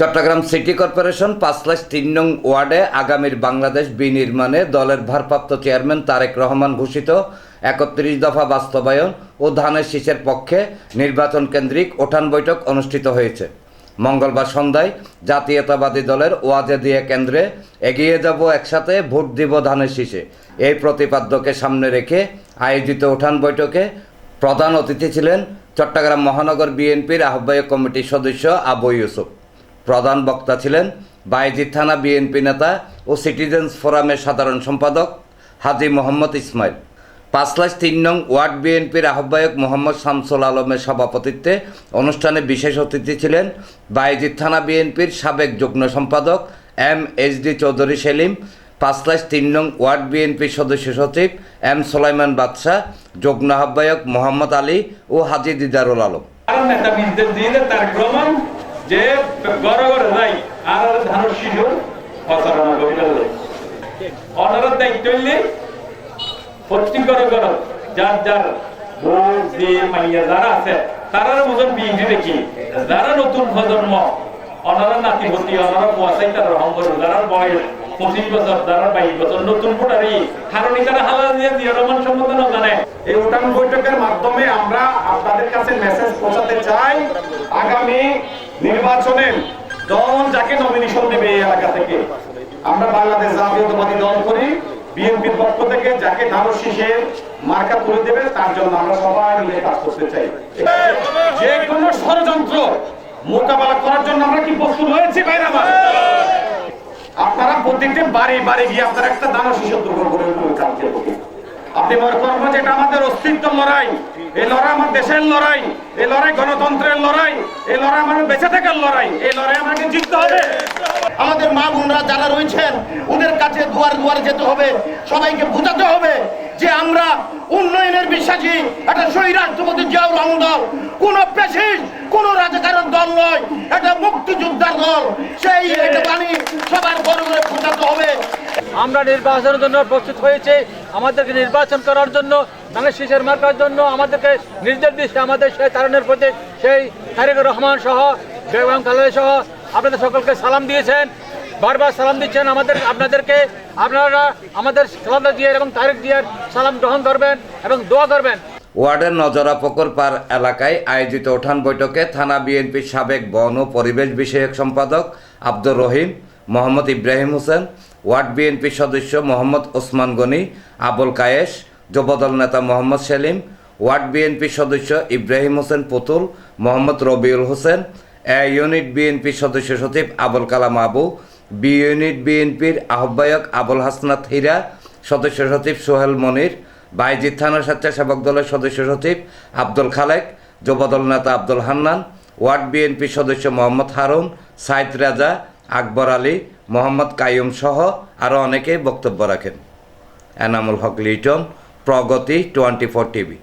Chittagong city corporation পাঁচ পাঁচলাশ তিন নং ওয়ার্ডে আগামীর বাংলাদেশ বিনির্মাণে দলের ভারপ্রাপ্ত চেয়ারম্যান তারেক রহমান ঘোষিত একত্রিশ দফা বাস্তবায়ন ও ধানের শীষের পক্ষে নির্বাচন কেন্দ্রিক ওঠান বৈঠক অনুষ্ঠিত হয়েছে। মঙ্গলবার সন্ধ্যায় জাতীয়তাবাদী দলের ওয়াজে দিয়ে কেন্দ্রে এগিয়ে যাব একসাথে ভোট দিব ধানের শীষে। এই প্রতিপাদ্যকে সামনে রেখে আয়োজিত উঠান বৈঠকে প্রধান অতিথি ছিলেন চট্টগ্রাম মহানগর বিএনপির আহ্বায়ক কমিটির সদস্য আবু ইউসুফ। প্রধান বক্তা ছিলেন বাইজিৎ থানা বিএনপি নেতা ও সিটিজেন্স ফোরামের সাধারণ সম্পাদক হাজি মোহাম্মদ ইসমাইল। পাঁচলাশ তিন নং ওয়ার্ড বিএনপির আহ্বায়ক মোহাম্মদ শামসুল আলমের সভাপতিত্বে অনুষ্ঠানে বিশেষ অতিথি ছিলেন বাইজিৎ থানা বিএনপির সাবেক যুগ্ম সম্পাদক M H D Chowdhury Selim Panchlaish তিন নং ওয়ার্ড বিএনপির সদস্য সচিব এম সোলাইমান বাদশাহ, যুগ্ম আহ্বায়ক মোহাম্মদ আলী ও হাজি দিদারুল আলম। তার যে গড় নাই, আর ধানের শিশুর প্রচারণা করিল অনারের দায়িত্ব হইলে প্রত্যেক গড় গড় যার যার বউ দিয়ে মাইয়া, যারা আছে তারার ওজন বিএনপি দেখি। যারা নতুন প্রজন্ম অনারা নাতি ভর্তি অনারা পয়সাই তারা রহম যারা বয়স পঁচিশ বছর, যারা বাইশ বছর, নতুন তারা দিয়ে জানে। এই উঠান বৈঠকের মাধ্যমে আমরা আপনাদের কাছে মেসেজ পৌঁছাতে চাই। আগামী নির্বাচনে দল যাকে নমিনেশন দেবে এই এলাকা থেকে, আমরা বাংলাদেশ জাতীয়তাবাদী দল করি, বিএনপির পক্ষ থেকে যাকে ধারো শীষে মার্কা তুলে দেবে, তার জন্য আমরা সবাই মিলে কাজ করতে চাই যে কোনো ষড়যন্ত্র মোকাবেলা করার জন্য আমরা কি প্রস্তুত হয়েছি আপনারা প্রত্যেকটা বাড়ি বাড়ি গিয়ে আপনারা একটা দানা শিশু দুর্গ করে থেকে। এটা আমাদের অস্তিত্ব লড়াই, এই লড়াই আমার দেশের লড়াই, এই লড়াই গণতন্ত্রের লড়াই, এই লড়াই আমাদের বেঁচে থাকার লড়াই, এই লড়াই আমাকে জিততে হবে। আমাদের মা বোনরা যারা রয়েছেন, ওদের কাছে দুয়ার দুয়ার যেতে হবে, সবাইকে বোঝাতে হবে যে আমরা উন্নয়নের বিশ্বাসী একটা শহীদ রাষ্ট্রপতি জিয়াউর রহমান কোন পেশিস কোন রাজকারের দল নয়, এটা মুক্তিযোদ্ধার দল। সেই এটা বাণী সবার করে বোঝাতে হবে। আমরা নির্বাচনের জন্য প্রস্তুত হয়েছে, আমাদেরকে নির্বাচন করার জন্য ধানের শীষের মার্কার জন্য আমাদেরকে নির্দেশ দিচ্ছে আমাদের সেই তারণের প্রতি, সেই তারেক রহমান সহ, বেগম খালেদা সহ, আপনাদের সকলকে সালাম দিয়েছেন, বারবার সালাম দিচ্ছেন আমাদের, আপনাদেরকে, আপনারা আমাদের খালেদা জিয়ার এবং তারেক জিয়ার সালাম গ্রহণ করবেন এবং দোয়া করবেন। ওয়ার্ডের নজরা প্রকল্পার এলাকায় আয়োজিত উঠান বৈঠকে থানা বিএনপির সাবেক বন ও পরিবেশ বিষয়ক সম্পাদক আব্দুর রহিম, মোহাম্মদ ইব্রাহিম হোসেন, ওয়ার্ড বিএনপির সদস্য মোহাম্মদ ওসমান গনি, আবুল কায়েস, যুবদল নেতা মোহাম্মদ সেলিম, ওয়ার্ড বিএনপির সদস্য ইব্রাহিম হোসেন পুতুল, মোহাম্মদ রবিউল হোসেন, এ ইউনিট বিএনপির সদস্য সচিব আবুল কালাম আবু, বি ইউনিট বিএনপির আহ্বায়ক আবুল হাসনাত হীরা, সদস্য সচিব সোহেল মনির বাইজিৎ থানা স্বেচ্ছাসেবক দলের সদস্য সচিব আব্দুল খালেক, যুবদল নেতা আব্দুল হান্নান, ওয়ার্ড বিএনপি সদস্য মোহাম্মদ হারুন, সাইদ রাজা, আকবর আলী, মোহাম্মদ কাইম সহ আরও অনেকেই বক্তব্য রাখেন। Enamul Haque Liton, Pragati twenty four TV.